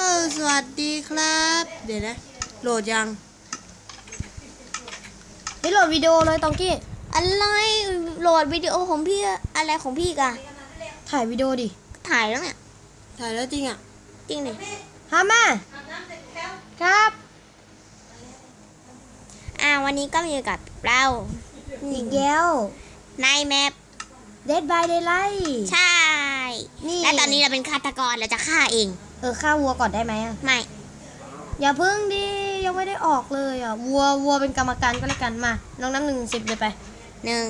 เออสวัสดีครับ เดี๋ยวนะ โหลดยัง นี่โหลดวิดีโอเลยตองกี้ อะไรโหลดวิดีโอของพี่อะไรของพี่กะถ่ายวิดีโอดิถ่ายแล้วเนี่ย ถ่ายแล้วจริงอะ จริงดิฮามาครับอ่าวันนี้ก็มาอยู่กับเราอีกแล้วในแมปเดดบายเดย์ไลท์ใช่นี่ และตอนนี้เราเป็นฆาตกรเราจะฆ่าเอง เออฆ่าวัวก่อนได้ไหมอะไม่ อย่าพึ่งดิยังไม่ได้ออกเลยอะวัววัวเป็นกรรมการก็แล้วกันมา น้องน้ำหนึ่งสิบเลยไปหนึ่ง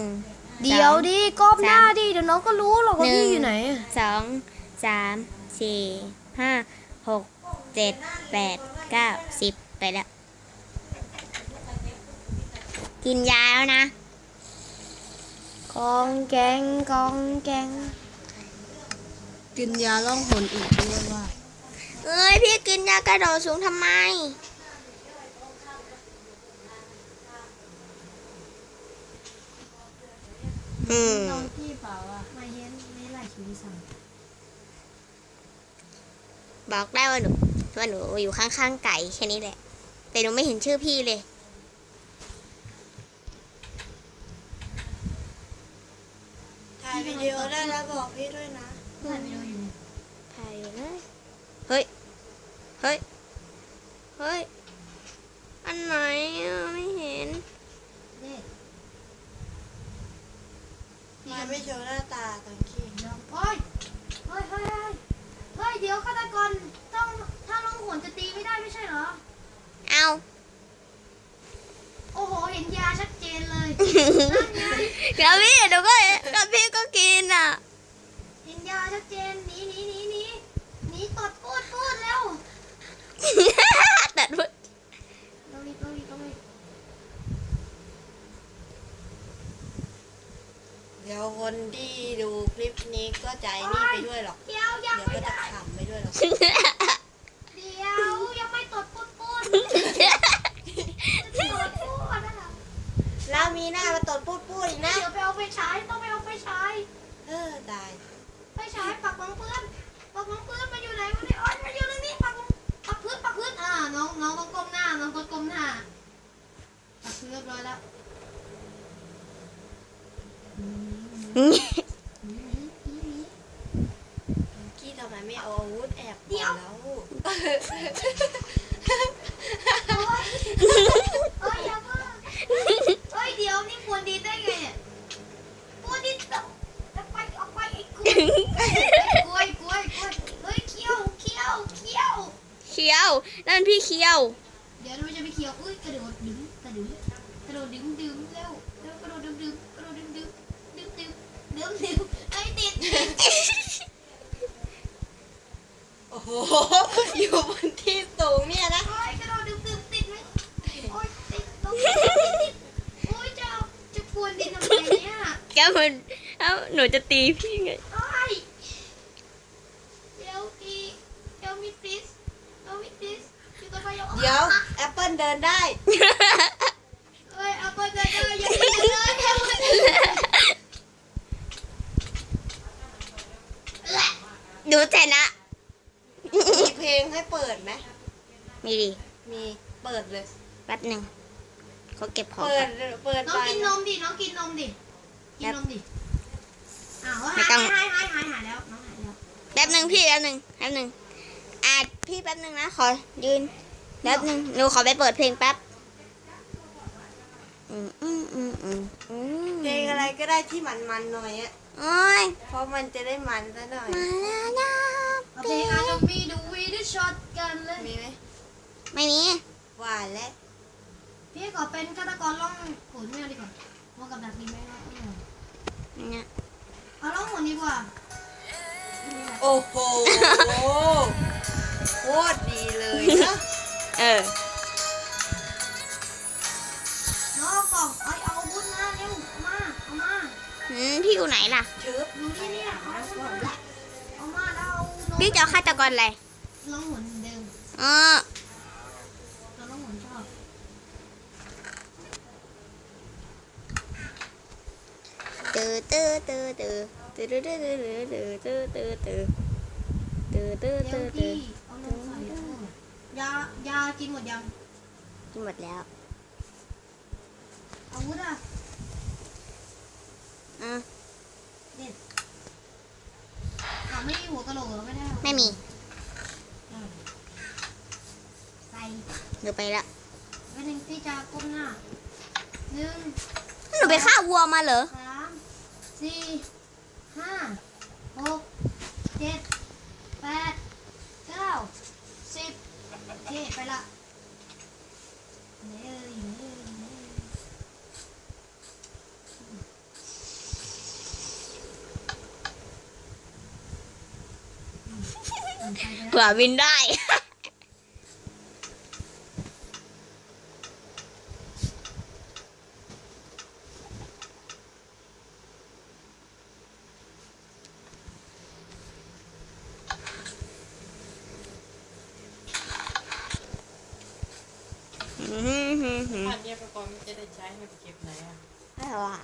เดี๋ยวดิก้มหน้าสามดิเดี๋ยวน้องก็รู้หรอกว่าหนึ่ง พี่อยู่ไหนอะสองสามสี่ห้าหกเจ็ดแปดเก้าสิบไปแล้ว กินยาแล้วนะ กองแกงกองแกง กินยาล่องหนอีกด้วยว่า เอ้ยพี่กินยากระโดดสูงทำไม อืม น้องพี่เปล่าอะไม่เห็นไม่ไล่ชีวิตสั่งบอกได้ว่าหนูว่าหนูอยู่ข้างๆไก่แค่นี้แหละ แต่หนูไม่เห็นชื่อพี่เลย ถ่ายวิดีโอได้แล้วบอกพี่ด้วยนะ ถ่ายวิดีโออยู่ถ่ายอยู่นะเฮ้ย เฮ้ย เฮ้ย อันไหนอะไม่เห็นนี่มาไม่โชว์หน้าตาตอนขี้เดี๋ยวเฮ้ยเฮ้ยเฮ้ยเฮ้ยเฮ้ย เดี๋ยวฆาตกรต้องถ้าน้องหวนจะตีไม่ได้ไม่ใช่เหรอ เอาโอ้โห เห็นยาชัดเจนเลยแล้วพี่หนูก็แล้วพี่ก็กินอะเห็น ยาชัดเจนหนีหนีหนีหนีหนีตดพูดพูดเร็วแต่พูดเร็วอีกเร็วอีกเร็วอีกเดี๋ยวคนที่ดูคลิปนี้ก็ใจนี่ไปด้วยหรอก เดี๋ยวยังเดี๋ยวไม่ก็จะได้ ขำไปด้วยหรอก เดี๋ยวยังไม่ตดพูดพูดตดพูดนะคะ แล้วมีหน้ามาตดพูดพูดอีกนะ เดี๋ยวไปเอาไปใช้ต้องไปเอาไปใช้ เออตาย ไปใช้ปักบังเพื่อนปักบังเพื่อนมาอยู่ไหนวะเนี่ยอ๋อมาอยู่ตรงนี้ปักบังปักพื้นปักพื้นอ่าน้องน้องต้องก้มหน้าน้องต้องก้มหน้าปักพื้นเรียบร้อยแล้ว กี้ทำ ไมไม่เอาอาวุธแอบก่อนแล้วโอ๊ยเอ้ยอย่าเพิ่งเอ้ยเดี๋ยวนี่ควรดีได้ไงเนี่ยควรดีจะจะไปออกไปไอ้กล้วยกล้วยกล้วยกล้วยเฮ้ยเคี้ยวเคี้ยวเคี้ยว เคี้ยว นั่นพี่เคี้ยวเดี๋ยว หนูจะตีพี่ไงเดี๋ยวอีเดี๋ยวมีฟิสเดี๋ยวมีฟิสเดี๋ยวแอปเปิลเดินได้ดูเจนะ มีเพลงให้เปิดไหมมีดิมีเปิดเลย แป๊บหนึ่งเขาเก็บของเปิดเปิดน้องกินนมดิ น้องกินนมดิ กินนมดิ ไม่หายต้อง หายหายหายหายแล้วน้องหายแล้วแป๊บหนึ่งพี่แป๊บหนึ่งแป๊บหนึ่งอะพี่แป๊บหนึ่งนะ ขอยืนแป๊บหนึ่งหนูขอไปเปิดเพลงแป๊บอืมอืมอืมอืมอืมเพลงอะไรก็ได้ที่มันๆหน่อยอะโอ้ยเพราะมันจะได้มันซะหน่อย มาแล้วนะเอาเพลงอาร์มีดูวีดูช็อตกันเลยมีไหมไม่มีหวานและพี่ขอเป็นฆาตกรล่องหนไม่เอาดีกว่าว่ากับดักดีไหมล่ะเอาเนี่ย เอาล่องหนดีกว่า โอ้โห โคตรดีเลยนะเออ น้องเอากล่องเอาเอาอาวุธมาเร็วเอามาเอามาอืมพี่อยู่ไหนล่ะ ชึบอยู่นี่เนี่ยเอาอาวุธมาเอามาแล้วเอาน้องพี่จะเอาฆาตกรอะไร ล่องหนเหมือนเดิม เออ เราล่องหนชอบ ตื้อตื้อตื้อ ตื้อตื้อตื้อตื้อตื้อตื้อตื้อตื้อตื้อตื้อตื้อเดี๋ยวตื้อพี่เอาลงใส่กินหมดยังกินหมดแล้วอาวุธอะอะอ่าไม่มีหัวกะโหลกเหรอไม่ได้เอาไม่มีอะใส่หนูไปละไว้หนึ่งพี่จะก้มหน้าหนึ่งหนูไปฆ่าวัวมาเหรอสามสี่ ห้าหกเจ็ดแปดเก้าสิบโอเคไปละไหนเอ่ยไหนเอ่ยไหนเอ่ยอืมอ่านไป แล้วเผื่อวินได้บ้านเนี้ยประกอบมันจะได้ใช้ให้ไปเก็บไหนอะอะไรวะ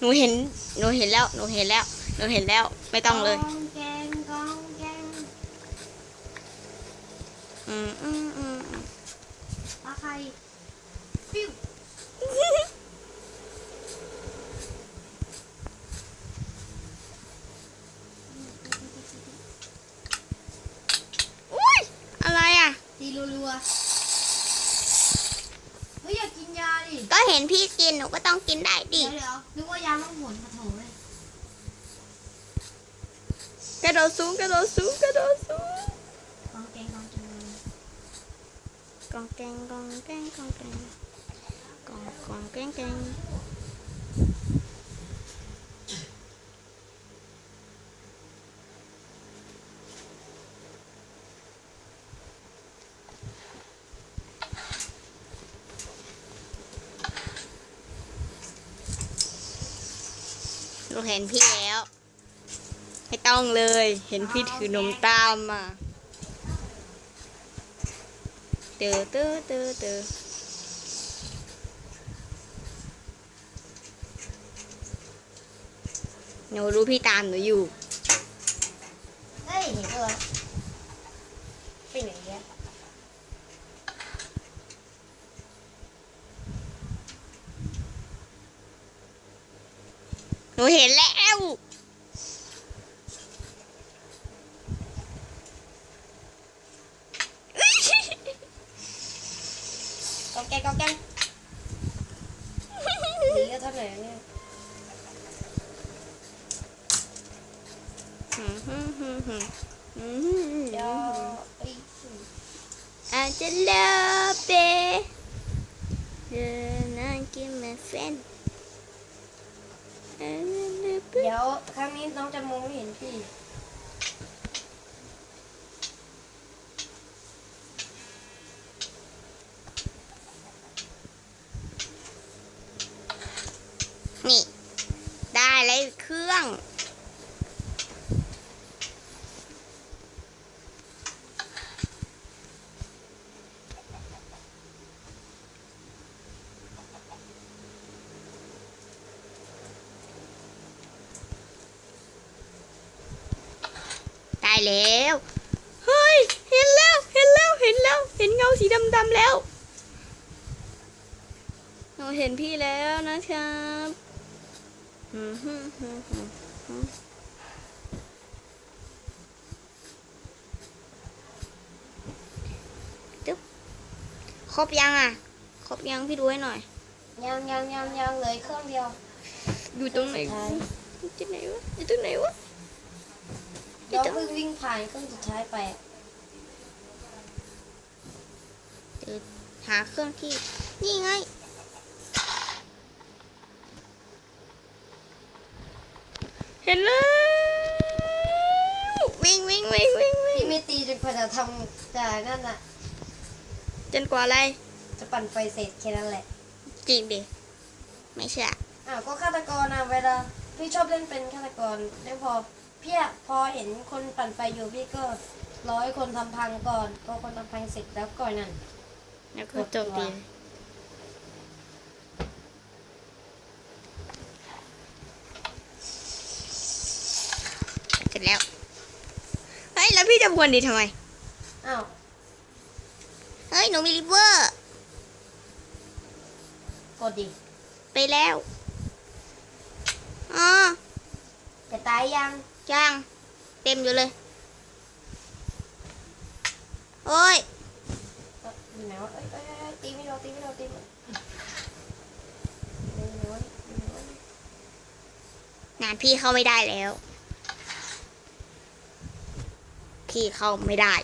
หนูเห็น หนูเห็นแล้ว หนูเห็นแล้ว หนูเห็นแล้ว ไม่ต้องเลย กองแกงกองแกงอืมอืมอืมอืมปลาไข่ปิ้ว อุ้ยอะไรอะ ตีรัวๆเฮ้ยอยากกินยาดิ ก็เห็นพี่ กินหนูก็ต้องกินได้ดิ เดี๋ยวเดี๋ยวนึกว่ายาล่องหนมาโถเลยกระโดดสูงกระโดดสูงกระโดดสูงกองแกงกองแกงกองแกงกองแกงกองแกงกองกองแกงแกง เห็นพี่แล้ว ไม่ต้องเลย เห็นพี่ถือนมตามมาเตอเตอเตอเตอหนูรู้พี่ตามหนูอยู่ เฮ้ยเห็นตัวไปไหนเนี่ย หนูเห็นแล้ว กองแกงกองแกงหนีก็เท่าไหร่เนี่ย เดี๋ยวไอ้ อาจจะเลิกเปเดินนั่งกินมาเฟ้น เดี๋ยว ครั้งนี้น้องจะมองไม่เห็นพี่ นี่ ได้แล้วอีกเครื่อง ได้ แล้ว เฮ้ย เห็นแล้ว เห็นแล้ว เห็นแล้ว เห็นเงาสีดำๆแล้ว หนูเห็นพี่แล้วนะครับฮึ่มฮึ่มฮึ่มฮึ่มจึ๊บครบยังอะ ครบยังพี่ดูให้หน่อย ยังยังยังยังเลยเครื่องเดียว อยู่ตรงไหนสุดท้ายอยู่ที่ไหนวะอยู่ตรงไหนวะ เดี๋ยวเพิ่งวิ่งผ่านเครื่องสุดท้ายไปหาเครื่องที่ นี่ไง เห็นแล้ววิ่งวิ่งวิ่งวิ่งวิ่งพี่ไม่ตีจนกว่าจะทำแต่นั่นน่ะ จนกว่าอะไร จะปั่นไฟเสร็จแค่นั้นแหละ จริงดิ ไม่เชื่ออ้าวก็ฆาตกรนะเวลาพี่ชอบเล่นเป็นฆาตกรแล้วพอ พี่อะพอเห็นคนปั่นไฟอยู่พี่ก็ร้อยคนทำพังก่อนพอคนทำพังเสร็จแล้วก่อนนั่นแล้วก็โจมตีเสร็จแล้วเฮ้ยแล้วพี่จะบวนดีทำไมอ้าวเฮ้ยหนูมีริเวอร์กดดิไปแล้วอ๋อจะตายยัง จ้าง เต็มอยู่เลยโอ้ยเอ้ยอยู่ไหนวะเอ้ยเอ้ยเอ้ยตีไม่โดนตีไม่โดนตีไม่โดนตีไม่โดนตีไม่โดนงานพี่เข้าไม่ได้แล้ว พี่เข้าไม่ได้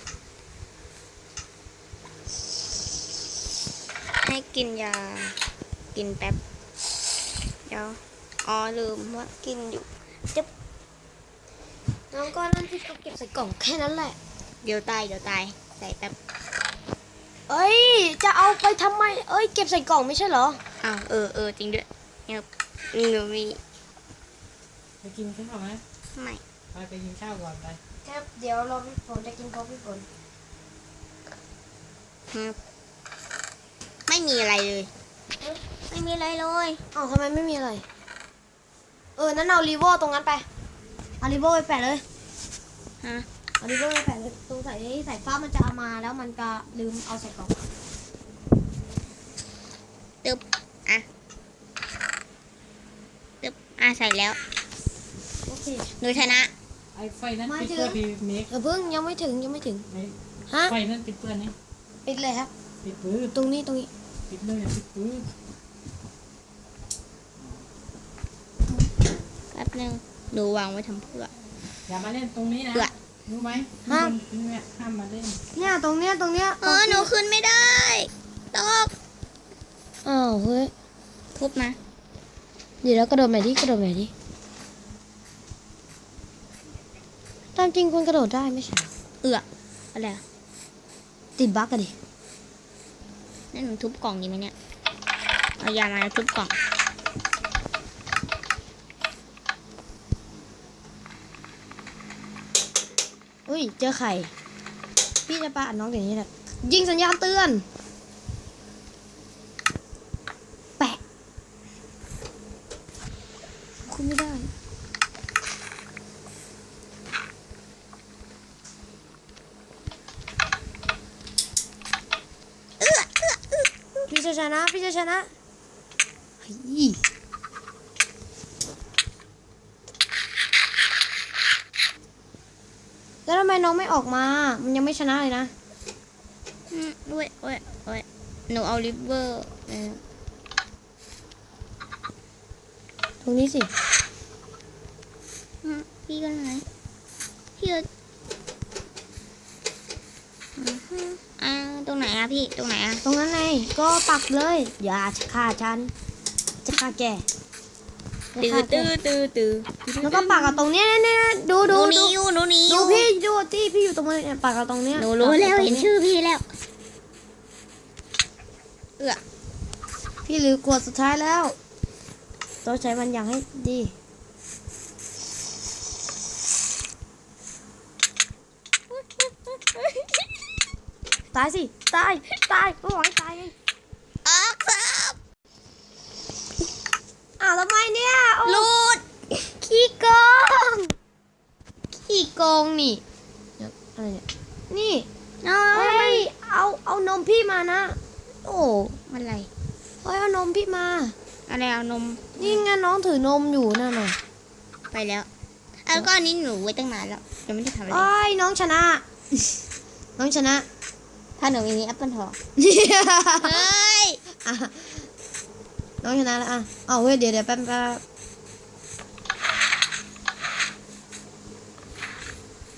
ให้กินยา กินแป๊บ เดี๋ยว อ๋อลืมว่ากินอยู่ น้องก็นั่นพี่ก็เก็บใส่กล่องแค่นั้นแหละ เดี๋ยวตายเดี๋ยวตายใส่แป๊บเอ้ย จะเอาไปทำไม เอ้ย เก็บใส่กล่องไม่ใช่เหรอ อ้าวเออเออจริงด้วยเนี่ยหนูมีไปกินข้าวไหมไม่ไปไปกินข้าวก่อนไปครับเดี๋ยวเราพี่ฝนจะกินพร้อมพี่ฝนฮึบไม่มีอะไรเลย ไม่มีอะไรเลยอ้าวทำไมไม่มีอะไร เออ นั้นเอารีโวตรงนั้นไป เอารีโวไปแปะเลย ฮะเอารีโวไปแปะเลยตรงใส่ใส่ฟ้ามันจะเอามาแล้วมันก็ลืมเอาใส่กล่องตึบอะตึบอะใส่แล้ว โอเค หนูชนะ ไอ้ไฟนั้นมาปิดถึงเปื้อนพี่เมกเออเพิ่งยังไม่ถึงยังไม่ถึง ไอ้ฮะ ไฟนั้นปิดเปื้อนนี่ปิดเลยครับ ปิดปื้อตรงนี้ตรงนี้ ปิดเลยอย่าปิดปื้อแป๊บนึงหนูวางไว้ทำเพื่อ อย่ามาเล่นตรงนี้นะเบื่อรู้ไหมห้ามนี่เนี่ยห้ามมาเล่น เนี่ยตรงเนี้ยตรงเนี้ยเออหนูขึ้นไม่ได้ ตกอ้าวเฮ้ย ทุบมา เดี๋ยวแล้วกระโดดใหม่ดิกระโดดใหม่ดิตามจริงคุณกระโดดได้ไม่ใช่เหรอเอือกอะไรอะติดบั๊กอะดิ นั่นหนูทุบกล่องดีไหมเนี่ย เอายามาแล้วทุบกล่อง อุ้ย เจอไข่ พี่จะปาอัดน้องอย่างนี้แหละ ยิงสัญญาณเตือน แปะ คุณไม่ได้พี่จะชนะ พี่จะชนะเฮ้ย แล้วทำไมน้องไม่ออกมา มันยังไม่ชนะเลยนะอืมด้วยโอ้ยโอ้ยหนูเอาริเวอร์เออตรงนี้สิอืมพี่ก็ไหนพี่ก็อือฮึอ่าตรงไหนอะพี่ ตรงไหนอะตรงนั้นไงก็ปักเลย อย่าฆ่าฉัน จะฆ่าแกจะ ตื้อฆ่าแกตื้อตื้อตื้อแล้วก็ปักกับตรงเนี้ยเนี่ยเนี่ยดูหนูดูหนีดูอยู่หนูหนีอดูยู่พี่ดูที่พี่อยู่ตรงนี้เนี่ยปักกับตรงเนี้ยหนูรู้แล้วปักกับตงเห็นชื่อพี่แล้ว เอือพี่หรือกดสุดท้ายแล้วต้องใช้มันอย่างให้ดี ตายสิ ตาย ตายไม่หวังให้ตายไง ออกซับ อ้าวทำไมเนี่ยโอ้ ลูด ขี้โกง ขี้ โกงนี่เดี๋ยวอะไรเนี่ยนี่น้อเฮ้ยยเอาเอานมพี่มานะ โอ้อะไรเฮ้ยเอานมพี่มา อะไรเอานม นี่ไงน้องถือนมอยู่นั่นน่ะไปแล้วแล้วก็อันนี้หนูไว้ตั้งนานแล้วยังไม่ได้ทำอะไรโอ้ยน้องชนะ น้องชนะ ถ้าหนูมีนี้แอปเปิลทองเฮ้ยอะน้องชนะแล้วอะเอาเว้ยเดี๋ยวเดี๋ยวแป๊บแป๊บ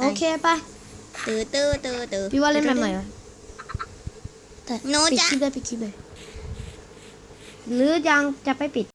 โอเคไปตื้อตื้อตื้อตื้อพี่ว่าเล่นแบบไหนวะแต่หนูปิดจะคลิปเลยปิดคลิปเลย หรือยังจะไปปิด